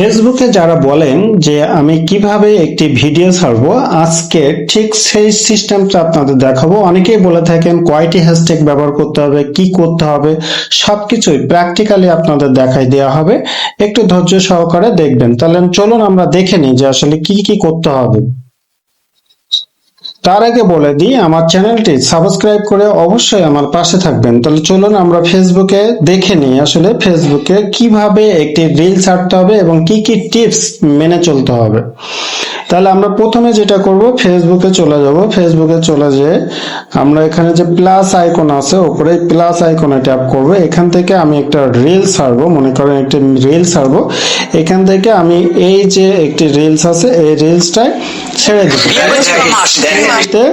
ফেসবুকে যারা বলেন যে আমি কীভাবে একটি ভিডিও ছাড়ব, আজকে ঠিক সেই সিস্টেমটা আপনাদের দেখাবো। অনেকেই বলে থাকেন কয়টি হ্যাশট্যাগ ব্যবহার করতে হবে, কি করতে হবে সব কিছুই প্র্যাকটিক্যালি আপনাদের দেখাই দেওয়া হবে। একটু ধৈর্য সহকারে দেখবেন। তাহলে চলুন আমরা দেখে নিই যে আসলে কি কি করতে হবে। তার আগে বলে দিই, আমার চ্যানেলটি সাবস্ক্রাইব করে অবশ্যই আমার পাশে থাকবেন। তাহলে চলুন আমরা ফেসবুকে দেখে নিই আসলে ফেসবুকে কীভাবে একটি রিল ছাড়তে হবে এবং কি কি টিপস মেনে চলতে হবে। তাহলে আমরা প্রথমে যেটা করব ফেসবুকে চলে যাব। ফেসবুকে চলে যেয়ে আমরা এখানে যে প্লাস আইকন আছে, ওপরে প্লাস আইকনে ট্যাপ করব। এখান থেকে আমি একটা রিল ছাড়বো, মনে করেন একটি রিল ছাড়বো। এখান থেকে আমি এই যে একটি রিলস আছে, এই রিলসটাই ছেড়ে দিব। তে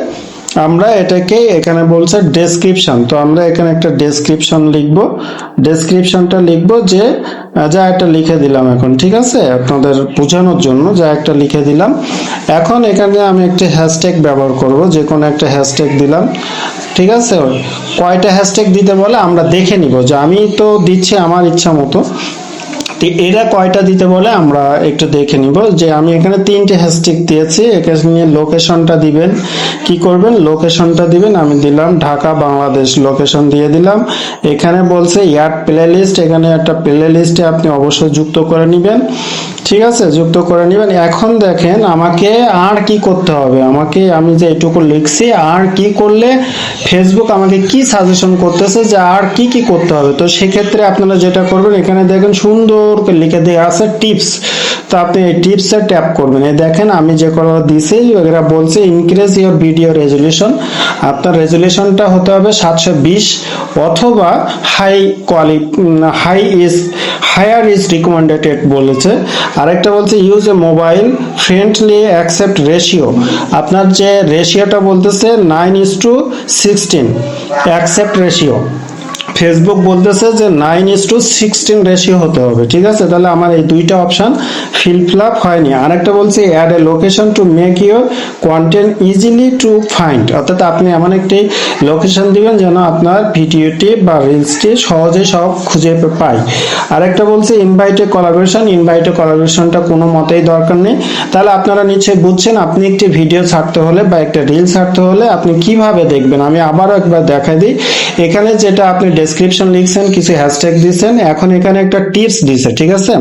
আমরা এটাকে এখানে বলছে ডেসক্রিপশন তো আমরা এখানে একটা ডেসক্রিপশন লিখব। ডেসক্রিপশনটা লিখব যে যা একটা লিখে দিলাম এখন ঠিক আছে? আপনাদের বোঝানোর জন্য যা একটা লিখে দিলাম। এখন এখানে আমি একটা হ্যাশট্যাগ ব্যবহার করব যে কোনো একটা হ্যাশট্যাগ দিলাম ঠিক আছে? কয়টা হ্যাশট্যাগ দিতে বলে আমরা দেখে নিব। যে আমি তো দিচ্ছি আমার ইচ্ছা মতো। তো এরা কয়টা দিতে বলে আমরা একটু দেখে নিব। যে আমি এখানে তিনটে হ্যাশট্যাগ দিয়েছি এখানে লোকেশনটা দিবেন। কি করবেন? লোকেশনটা দিবেন, আমি দিলাম ঢাকা, বাংলাদেশ, লোকেশন দিয়ে দিলাম। এখানে বলছে ইয়ার প্লে লিস্ট এখানে একটা প্লে লিস্টে আপনি অবশ্যই যুক্ত করে নেবেন। ঠিক আছে? যুক্ত করে নেবেন। এখন দেখেন আমাকে আর কি করতে হবে? আমাকে আমি যে এটুকু লিখছি, আর কি করলে ফেসবুক আমাকে কি সাজেশন করতেছে যে আর কি কি করতে হবে? তো সেক্ষেত্রে আপনারা যেটা করবেন, এখানে দেখেন সুন্দর করে লিখে দেওয়া আছে টিপস তো আপনি এই টিপসে ট্যাপ করবেন। এই দেখেন, আমি যে কোনো দিছি এরা বলছে ইনক্রিজ ইওর ভিডিও রেজলিউশন আপনার রেজলিউশনটা হতে হবে সাতশো বিশ অথবা high quality high is higher is recommended বলেছে। আরেকটা বলছে use a mobile friendly aspect ratio আপনার যে রেশিওটা বলতেছে nine is to sixteen aspect ratio Facebook বলতেছে যে nine is to sixteen ratio হতে হবে, ঠিক আছে? তাহলে আমার এই দুইটা অপশন ফিল আপ হয়নি। আরেকটা বলছে add a location to make your content easily to find অর্থাৎ আপনি এমন একটি লোকেশন দিবেন যেন আপনার ভিডিওটি বা রিলসটি সহজে সব খুঁজে পায়। আরেকটা বলছে ইনভাইটে কলাবোরেশন ইনভাইটে কলাবোরেশনটা কোনো মতেই দরকার নেই। তাহলে আপনারা নিশ্চয়ই বুঝছেন, আপনি একটি ভিডিও ছাড়তে হলে বা একটা রিল ছাড়তে হলে আপনি কীভাবে দেখবেন? আমি আবারও একবার দেখাই দিই। এখানে যেটা আপনি ডেসক্রিপশন লিখছেন, কিছু হ্যাশট্যাগ দিয়েছেন এখন এখানে একটা টিপস দিছে, ঠিক আছে?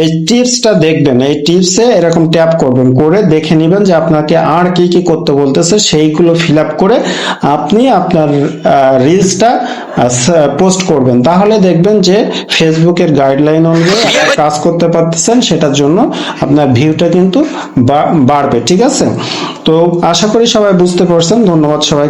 এই টিপসটা দেখবেন, এই টিপসে এরকম ট্যাপ করবেন, করে দেখে নেবেন যে আপনাকে আর কি কি করতে বলতেছে, সেইগুলো ফিল আপ করে আপনি আপনার রিলসটা পোস্ট করবেন। তাহলে দেখবেন যে ফেসবুকের গাইডলাইন অনুযায়ী কাজ করতে পারতেছেন, সেটার জন্য আপনার ভিউটা কিন্তু বাড়বে, ঠিক আছে? তো আশা করি সবাই বুঝতে পারছেন। ধন্যবাদ সবাই